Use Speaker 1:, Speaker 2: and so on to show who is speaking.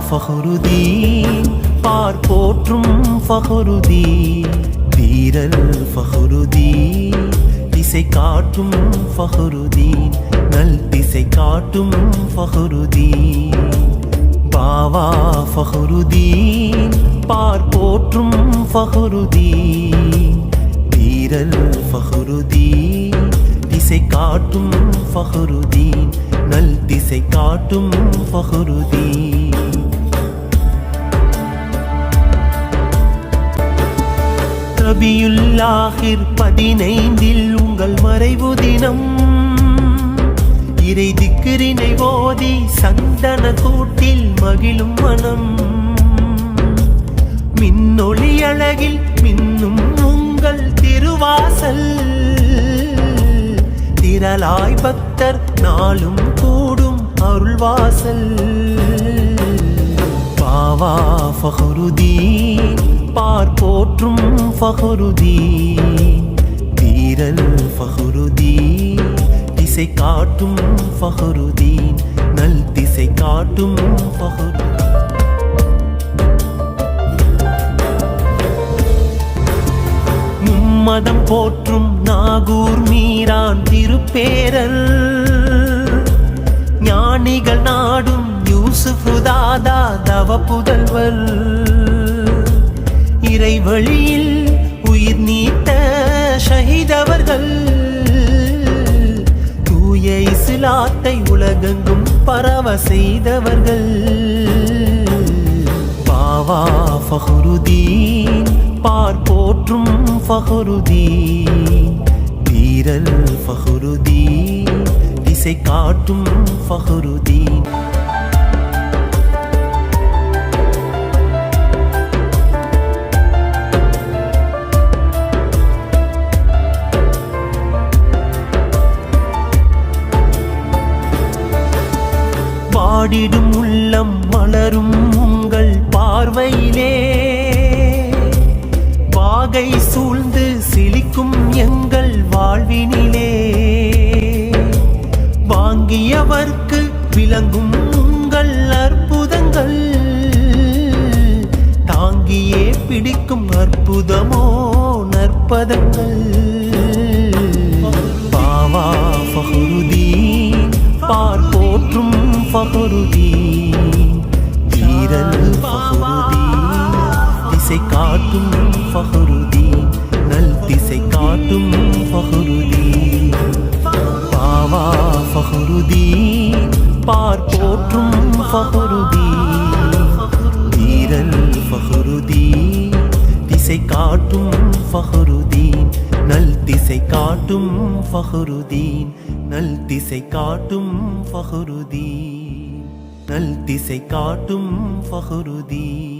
Speaker 1: ஃபஹருதீன் பார் போற்றும் ஃபஹருதீன் வீரல் ஃபஹருதீன் திசை காட்டும் ஃபஹருதீன் நல் திசை காட்டும் ஃபஹருதீன் பாவா ஃபஹருதீன் பார் போற்றும் ஃபஹருதீன் வீரல் ஃபஹருதீன் திசை காட்டும் ஃபஹருதீன் நல் திசை காட்டும் ஃபஹருதீன் ரபியுல்லாஹிர் பதினைந்தில் உங்கள் மறைவு தினம். இறை திக்கிரினை ஓதி சந்தன கூட்டில் மகிழும் மனம். மின்னொளி அழகில் திரளாய் பக்தர் நாளும் கூடும் அருள்வாசல். பாவா ஃபஹருதீன் பார் போற்றும் ஃபஹருதீன். வீரல் ஃபஹருதீன் திசை காட்டும் ஃபஹருதீன். நல் திசை காட்டும் ஃபஹருதீன். நாதம் போற்றும் நாகூர் மீரான் திருப்பேரல். ஞானிகள் நாடும் யூசுஃபு தாதா தவ புதல்வர் இறைவழியில் உயிர் நீத்த ஷஹீதவர்கள். தூய இஸ்லாத்தை உலகெங்கும் பரவ செய்தவர்கள். பாவா ஃபஹருதீன். பார் போற்றும் ஃபஹருதீன். வீரல் ஃபஹருதீன். திசை காட்டும் ஃபஹருதீன். பாடிடும் உள்ளம் மலரும் வாழ்வினிலே. வாங்கியவர்க்கு விளங்கும் உங்கள் அற்புதங்கள். தாங்கியே பிடிக்கும் அற்புதமோ நற்பதங்கள். பாவா ஃபஹருதீன் பார் போற்றும் ஃபஹருதீன். வீரல் ஃபஹருதீன் திசை காட்டும் ஃபஹருதீன். பார் போற்றும் ஃபஹருதீன் வீரல் ஃபஹருதீன் திசை காட்டும் ஃபஹருதீன் நல் திசை காட்டும் ஃபஹருதீன் நல் திசை காட்டும் ஃபஹருதீன் நல் திசை காட்டும் ஃபஹருதீன்